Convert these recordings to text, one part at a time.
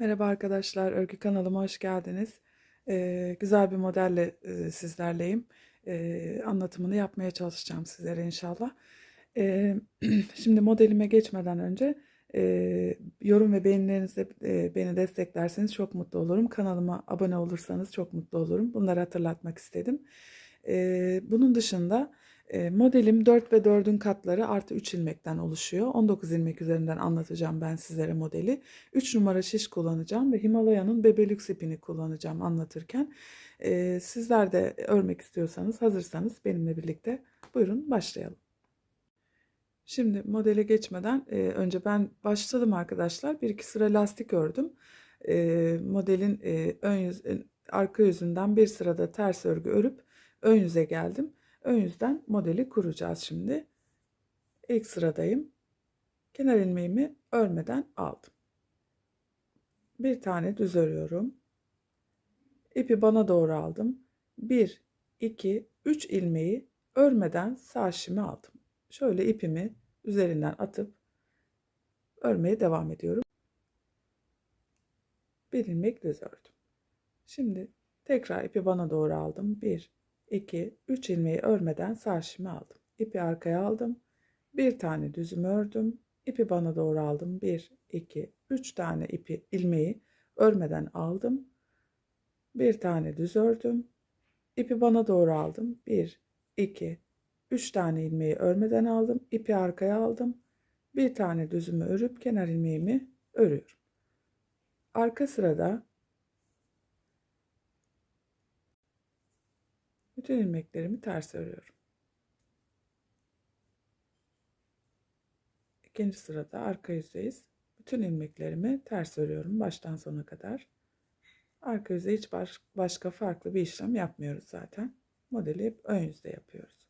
Merhaba arkadaşlar, örgü kanalıma hoş geldiniz. Ee, güzel bir modelle e, sizlerleyim. Ee, anlatımını yapmaya çalışacağım sizlere inşallah. Ee, şimdi modelime geçmeden önce e, yorum ve beğenilerinizle e, beni desteklerseniz çok mutlu olurum. Kanalıma abone olursanız çok mutlu olurum. Bunları hatırlatmak istedim. Ee, bunun dışında e, modelim 4 ve 4'ün katları artı 3 ilmekten oluşuyor. 19 ilmek üzerinden anlatacağım ben sizlere modeli. 3 numara şiş kullanacağım ve Himalaya'nın Bebelux ipini kullanacağım anlatırken. Ee, sizler de örmek istiyorsanız, hazırsanız benimle birlikte buyurun başlayalım. Şimdi modele geçmeden e, önce ben başladım arkadaşlar. Bir iki sıra lastik ördüm. E, modelin e, ön yüz, e, arka yüzünden bir sırada ters örgü örüp ön yüze geldim. Ön yüzden modeli kuracağız şimdi. İlk sıradayım. Kenar ilmeğimi örmeden aldım. Bir tane düz örüyorum. İpi bana doğru aldım. 1, 2, 3 ilmeği örmeden sağ şişimi aldım. Şöyle ipimi üzerinden atıp örmeye devam ediyorum. Bir ilmek düz ördüm. Şimdi tekrar ipi bana doğru aldım. 1, 2, 3 ilmeği örmeden şişimi aldım. İpi arkaya aldım. Bir tane düzümü ördüm. İpi bana doğru aldım. 1, 2, 3 tane ipi ilmeği örmeden aldım. Bir tane düz ördüm. İpi bana doğru aldım. 1, 2, 3 tane ilmeği örmeden aldım. İpi arkaya aldım. Bir tane düzümü örüp kenar ilmeğimi örüyorum. Arka sırada bütün ilmeklerimi ters örüyorum. İkinci sırada arka yüzdeyiz. Bütün ilmeklerimi ters örüyorum baştan sona kadar. Arka yüzde hiç baş, başka farklı bir işlem yapmıyoruz zaten. Modeli hep ön yüzde yapıyoruz.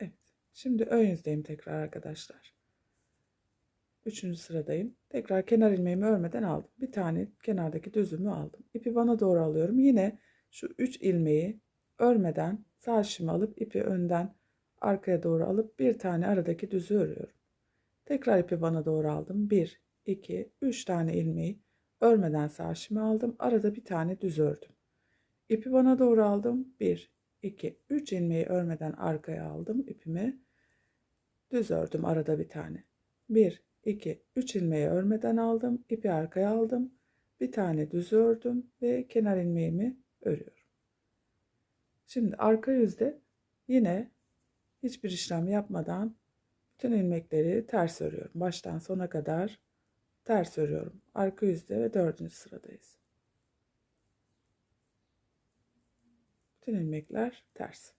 Evet. Şimdi ön yüzdeyim tekrar arkadaşlar. Üçüncü sıradayım. Tekrar kenar ilmeğimi örmeden aldım. Bir tane kenardaki düzümü aldım. İpi bana doğru alıyorum. Yine şu üç ilmeği örmeden sağ şişimi alıp ipi önden arkaya doğru alıp bir tane aradaki düzü örüyorum. Tekrar ipi bana doğru aldım. Bir, iki, üç tane ilmeği örmeden sağ şişimi aldım. Arada bir tane düz ördüm. İpi bana doğru aldım. Bir, 2, 3 ilmeği örmeden arkaya aldım ipimi. Düz ördüm arada bir tane. 1, 2, 3 ilmeği örmeden aldım. ipi arkaya aldım. Bir tane düz ördüm ve kenar ilmeğimi örüyorum. Şimdi arka yüzde yine hiçbir işlem yapmadan bütün ilmekleri ters örüyorum. Baştan sona kadar ters örüyorum. Arka yüzde ve dördüncü sıradayız. Bütün ilmekler ters.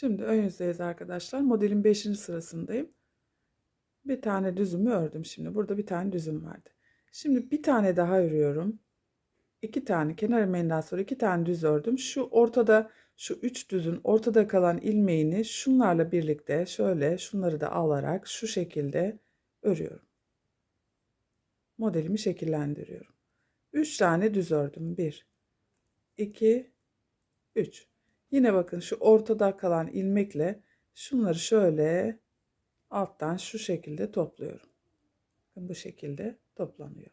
Şimdi ön yüzdeyiz arkadaşlar. Modelin 5. sırasındayım. Bir tane düzümü ördüm şimdi. Burada bir tane düzüm vardı. Şimdi bir tane daha örüyorum. İki tane kenar ilmeğinden sonra iki tane düz ördüm. Şu ortada şu üç düzün ortada kalan ilmeğini şunlarla birlikte şöyle şunları da alarak şu şekilde örüyorum. Modelimi şekillendiriyorum. Üç tane düz ördüm. Bir, iki, üç. Yine bakın şu ortada kalan ilmekle şunları şöyle alttan şu şekilde topluyorum. Bu şekilde toplanıyor.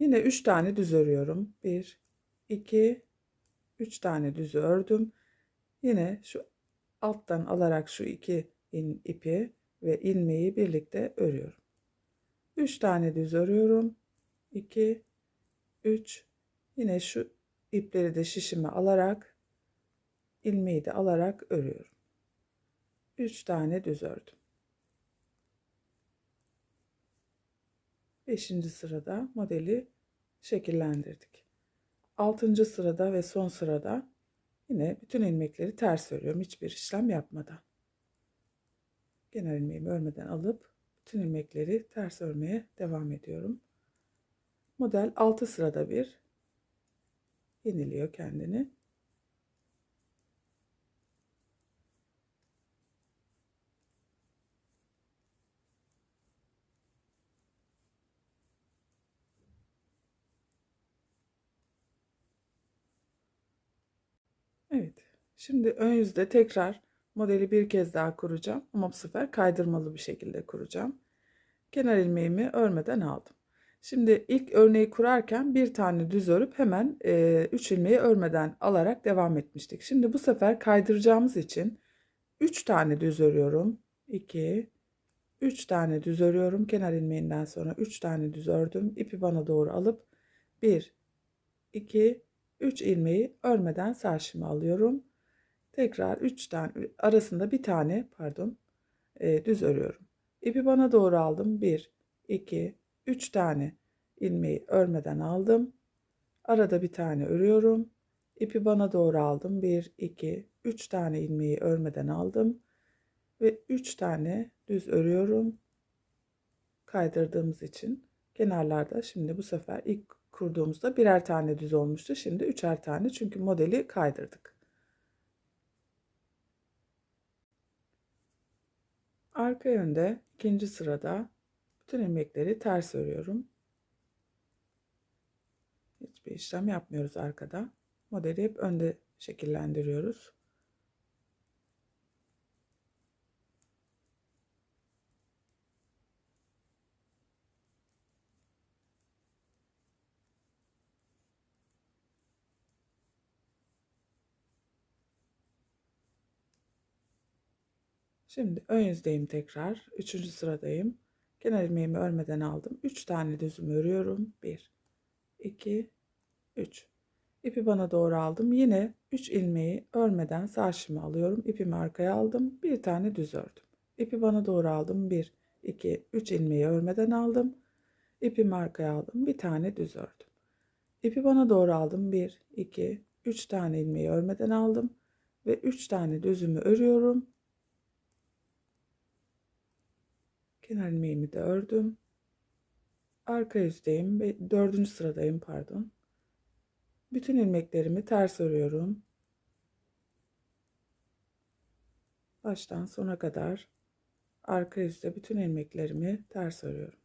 Yine 3 tane düz örüyorum. 1 2 3 tane düz ördüm. Yine şu alttan alarak şu iki ipi ve ilmeği birlikte örüyorum. 3 tane düz örüyorum. 2 3 yine şu ipleri de şişime alarak ilmeği de alarak örüyorum. 3 tane düz ördüm. 5. sırada modeli şekillendirdik. 6. sırada ve son sırada yine bütün ilmekleri ters örüyorum hiçbir işlem yapmadan. kenar ilmeğimi örmeden alıp bütün ilmekleri ters örmeye devam ediyorum. Model 6 sırada bir yeniliyor kendini. Evet. Şimdi ön yüzde tekrar modeli bir kez daha kuracağım ama bu sefer kaydırmalı bir şekilde kuracağım. Kenar ilmeğimi örmeden aldım. Şimdi ilk örneği kurarken bir tane düz örüp hemen 3 e, ilmeği örmeden alarak devam etmiştik. Şimdi bu sefer kaydıracağımız için 3 tane düz örüyorum. 2 3 tane düz örüyorum. Kenar ilmeğinden sonra 3 tane düz ördüm. İpi bana doğru alıp 1 2 3 ilmeği örmeden sarşımı alıyorum. Tekrar 3 tane arasında bir tane pardon e, düz örüyorum. İpi bana doğru aldım. 1 2 3 tane ilmeği örmeden aldım. Arada bir tane örüyorum. İpi bana doğru aldım. 1 2 3 tane ilmeği örmeden aldım ve 3 tane düz örüyorum. Kaydırdığımız için kenarlarda şimdi bu sefer ilk kurduğumuzda birer tane düz olmuştu. Şimdi üçer tane çünkü modeli kaydırdık. Arka yönde ikinci sırada bütün ilmekleri ters örüyorum. Hiçbir işlem yapmıyoruz arkada. Modeli hep önde şekillendiriyoruz. Şimdi ön yüzdeyim tekrar. Üçüncü sıradayım. Kenar ilmeğimi örmeden aldım. Üç tane düzümü örüyorum. Bir, iki, üç. İpi bana doğru aldım. Yine üç ilmeği örmeden sağ şişimi alıyorum. İpimi arkaya aldım. Bir tane düz ördüm. İpi bana doğru aldım. Bir, iki, üç ilmeği örmeden aldım. İpimi arkaya aldım. Bir tane düz ördüm. İpi bana doğru aldım. Bir, iki, üç tane ilmeği örmeden aldım. Ve üç tane düzümü örüyorum. Kenar ilmeğimi de ördüm. Arka yüzdeyim ve dördüncü sıradayım pardon. Bütün ilmeklerimi ters örüyorum. Baştan sona kadar arka yüzde bütün ilmeklerimi ters örüyorum.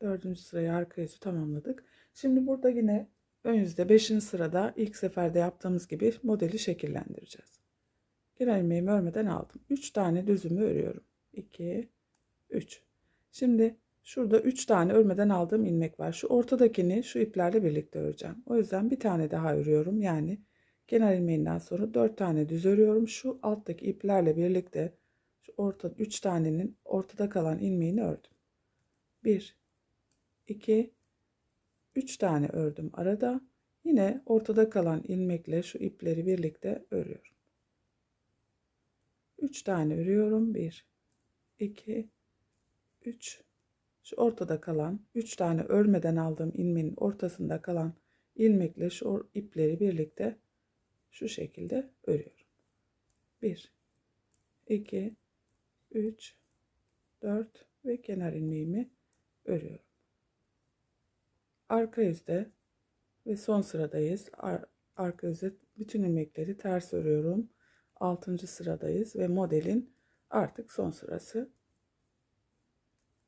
Dördüncü sırayı arka tamamladık. Şimdi burada yine ön yüzde beşinci sırada ilk seferde yaptığımız gibi modeli şekillendireceğiz. Genel ilmeğimi örmeden aldım. Üç tane düzümü örüyorum. 2 3 Şimdi şurada üç tane örmeden aldığım ilmek var. Şu ortadakini şu iplerle birlikte öreceğim. O yüzden bir tane daha örüyorum. Yani kenar ilmeğinden sonra dört tane düz örüyorum. Şu alttaki iplerle birlikte şu orta üç tanenin ortada kalan ilmeğini ördüm. 1 2 3 tane ördüm arada. Yine ortada kalan ilmekle şu ipleri birlikte örüyorum. 3 tane örüyorum. 1 2 3 şu ortada kalan 3 tane örmeden aldığım ilmeğin ortasında kalan ilmekle şu ipleri birlikte şu şekilde örüyorum. 1 2 3 4 ve kenar ilmeğimi örüyorum arka yüzde ve son sıradayız. Ar arka yüzde bütün ilmekleri ters örüyorum. 6. sıradayız ve modelin artık son sırası.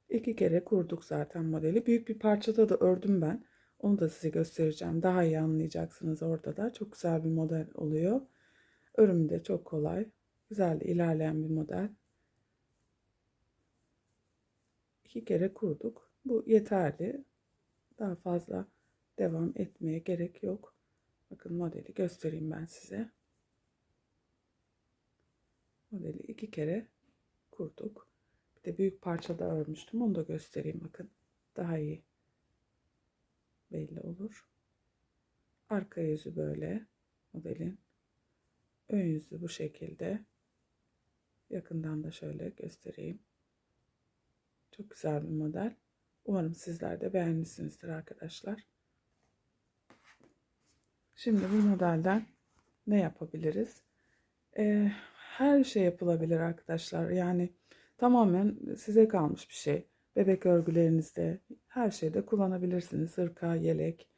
İki kere kurduk zaten modeli. Büyük bir parçada da ördüm ben. Onu da size göstereceğim. Daha iyi anlayacaksınız orada da. Çok güzel bir model oluyor. Örümü de çok kolay. Güzel ilerleyen bir model. İki kere kurduk. Bu yeterli. Daha fazla devam etmeye gerek yok. Bakın modeli göstereyim ben size. Modeli iki kere kurduk. Bir de büyük parçada örmüştüm. Onu da göstereyim bakın. Daha iyi belli olur. Arka yüzü böyle modelin. Ön yüzü bu şekilde. Yakından da şöyle göstereyim. Çok güzel bir model. Umarım sizler de beğenmişsinizdir arkadaşlar. Şimdi bu modelden ne yapabiliriz? Ee, her şey yapılabilir arkadaşlar. Yani tamamen size kalmış bir şey. Bebek örgülerinizde her şeyde kullanabilirsiniz. Hırka, yelek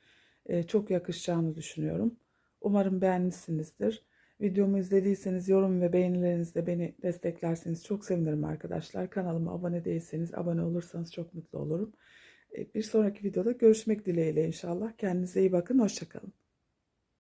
e, çok yakışacağını düşünüyorum. Umarım beğenmişsinizdir. Videomu izlediyseniz yorum ve beğenilerinizle beni desteklerseniz çok sevinirim arkadaşlar. Kanalıma abone değilseniz abone olursanız çok mutlu olurum. E, Bir sonraki videoda görüşmek dileğiyle inşallah. Kendinize iyi bakın. Hoşçakalın.